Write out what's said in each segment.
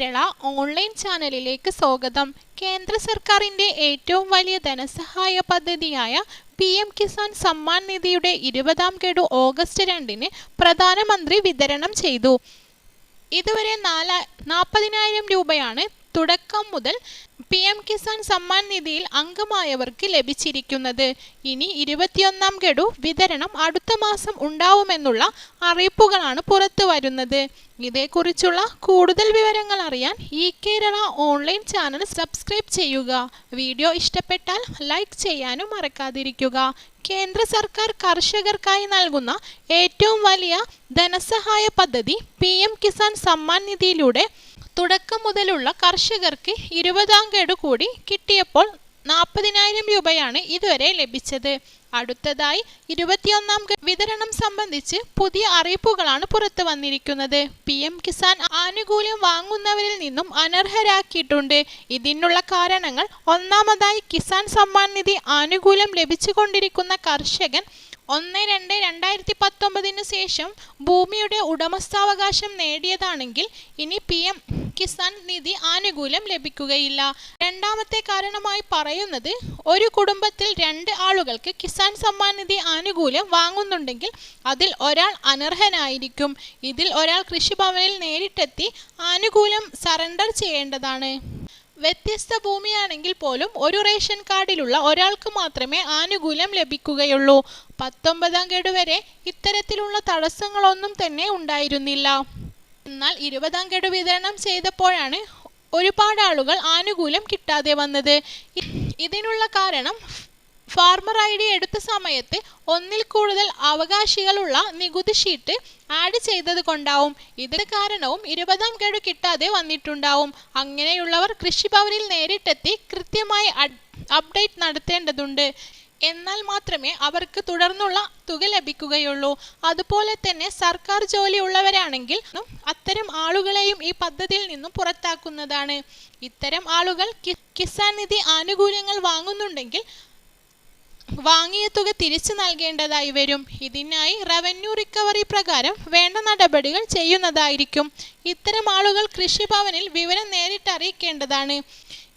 Kerala online ചാനലിലേക്ക് സ്വാഗതം. കേന്ദ്ര സർക്കാരിന്റെ ഏറ്റവും വലിയ ധനസഹായ പദ്ധതിയായ പി എം കിസാൻ സമ്മാൻ നിധിയുടെ ഇരുപതാം ഗഡു ഓഗസ്റ്റ് രണ്ടിന് പ്രധാനമന്ത്രി വിതരണം ചെയ്തു. ഇതുവരെ നാല നാൽപ്പതിനായിരം രൂപയാണ് തുടക്കം മുതൽ പി എം കിസാൻ സമ്മാൻ നിധിയിൽ അംഗമായവർക്ക് ലഭിച്ചിരിക്കുന്നത്. ഇനി ഇരുപത്തിയൊന്നാം ഗഡു വിതരണം അടുത്ത മാസം ഉണ്ടാവുമെന്നുള്ള അറിയിപ്പുകളാണ് പുറത്തു വരുന്നത്. ഇതേക്കുറിച്ചുള്ള കൂടുതൽ വിവരങ്ങൾ അറിയാൻ ഈ കേരള ഓൺലൈൻ ചാനൽ സബ്സ്ക്രൈബ് ചെയ്യുക. വീഡിയോ ഇഷ്ടപ്പെട്ടാൽ ലൈക്ക് ചെയ്യാനും മറക്കാതിരിക്കുക. കേന്ദ്ര സർക്കാർ കർഷകർക്കായി നൽകുന്ന ഏറ്റവും വലിയ ധനസഹായ പദ്ധതി പി എം കിസാൻ സമ്മാൻ നിധിയിലൂടെ തുടക്കം മുതലുള്ള കർഷകർക്ക് ഇരുപതാം ഗഡു കൂടി കിട്ടിയപ്പോൾ നാൽപ്പതിനായിരം രൂപയാണ് ഇതുവരെ ലഭിച്ചത്. അടുത്തതായി ഇരുപത്തിയൊന്നാം വിതരണം സംബന്ധിച്ച് പുതിയ അറിയിപ്പുകളാണ് പുറത്തു വന്നിരിക്കുന്നത്. പി എം കിസാൻ ആനുകൂല്യം വാങ്ങുന്നവരിൽ നിന്നും അനർഹരാക്കിയിട്ടുണ്ട്. ഇതിനുള്ള കാരണങ്ങൾ ഒന്നാമതായി കിസാൻ സമ്മാൻ നിധി ആനുകൂല്യം ലഭിച്ചുകൊണ്ടിരിക്കുന്ന കർഷകൻ ഒന്ന് രണ്ട് രണ്ടായിരത്തി പത്തൊമ്പതിനു ശേഷം ഭൂമിയുടെ ഉടമസ്ഥാവകാശം നേടിയതാണെങ്കിൽ ഇനി പി എം കിസാൻ നിധി ആനുകൂല്യം ലഭിക്കുകയില്ല. രണ്ടാമത്തെ കാരണമായി പറയുന്നത് ഒരു കുടുംബത്തിൽ രണ്ട് ആളുകൾക്ക് കിസാൻ സമ്മാൻ നിധി ആനുകൂല്യം വാങ്ങുന്നുണ്ടെങ്കിൽ അതിൽ ഒരാൾ അനർഹനായിരിക്കും. ഇതിൽ ഒരാൾ കൃഷിഭവനിൽ നേരിട്ടെത്തി ആനുകൂല്യം സറണ്ടർ ചെയ്യേണ്ടതാണ്. വ്യത്യസ്ത ഭൂമിയാണെങ്കിൽ പോലും ഒരു റേഷൻ കാർഡിലുള്ള ഒരാൾക്ക് മാത്രമേ ആനുകൂല്യം ലഭിക്കുകയുള്ളൂ. പത്തൊമ്പതാം ഗഡു വരെ ഇത്തരത്തിലുള്ള തടസ്സങ്ങളൊന്നും തന്നെ ഉണ്ടായിരുന്നില്ല. എന്നാൽ ഇരുപതാം ഗഡു വിതരണം ചെയ്തപ്പോഴാണ് ഒരുപാട് ആളുകൾ ആനുകൂല്യം കിട്ടാതെ വന്നത്. ഇതിനുള്ള കാരണം ഫാർമർ ഐ ഡി എടുത്ത സമയത്ത് ഒന്നിൽ കൂടുതൽ അവകാശികളുള്ള നികുതി ഷീറ്റ് ആഡ് ചെയ്തത് കൊണ്ടാവും. ഇത് കാരണവും ഇരുപതാം ഗഡു കിട്ടാതെ വന്നിട്ടുണ്ടാവും. അങ്ങനെയുള്ളവർ കൃഷിഭവനിൽ നേരിട്ടെത്തി കൃത്യമായി അപ്ഡേറ്റ് നടത്തേണ്ടതുണ്ട്. എന്നാൽ മാത്രമേ അവർക്ക് തുടർന്നുള്ള തുക ലഭിക്കുകയുള്ളൂ. അതുപോലെ തന്നെ സർക്കാർ ജോലി ഉള്ളവരാണെങ്കിൽ അത്തരം ആളുകളെയും ഈ പദ്ധതിയിൽ നിന്നും പുറത്താക്കുന്നതാണ്. ഇത്തരം ആളുകൾ കിസാൻ നിധി ആനുകൂല്യങ്ങൾ വാങ്ങുന്നുണ്ടെങ്കിൽ വാങ്ങിയ തുക തിരിച്ചു നൽകേണ്ടതായി വരും. ഇതിനായി റവന്യൂ റിക്കവറി പ്രകാരം വേണ്ട നടപടികൾ ചെയ്യുന്നതായിരിക്കും. ഇത്തരം ആളുകൾ കൃഷിഭവനിൽ വിവരം നേരിട്ട് അറിയിക്കേണ്ടതാണ്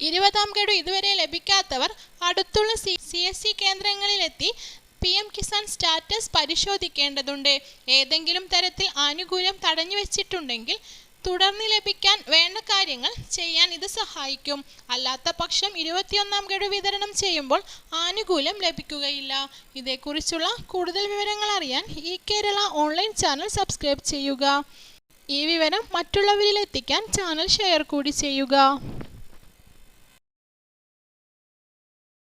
ഇരുപതാം ഗഡു ഇതുവരെ ലഭിക്കാത്തവർ അടുത്തുള്ള സി സി എസ് സി കേന്ദ്രങ്ങളിലെത്തി പി എം കിസാൻ സ്റ്റാറ്റസ് പരിശോധിക്കേണ്ടതുണ്ട്. ഏതെങ്കിലും തരത്തിൽ ആനുകൂല്യം തടഞ്ഞു വെച്ചിട്ടുണ്ടെങ്കിൽ തുടർന്ന് ലഭിക്കാൻ വേണ്ട കാര്യങ്ങൾ ചെയ്യാൻ ഇത് സഹായിക്കും. അല്ലാത്ത പക്ഷം ഇരുപത്തിയൊന്നാം ഗഡു വിതരണം ചെയ്യുമ്പോൾ ആനുകൂല്യം ലഭിക്കുകയില്ല. ഇതേക്കുറിച്ചുള്ള കൂടുതൽ വിവരങ്ങൾ അറിയാൻ ഈ കേരള ഓൺലൈൻ ചാനൽ സബ്സ്ക്രൈബ് ചെയ്യുക. ഈ വിവരം മറ്റുള്ളവരിലെത്തിക്കാൻ ചാനൽ ഷെയർ കൂടി ചെയ്യുക.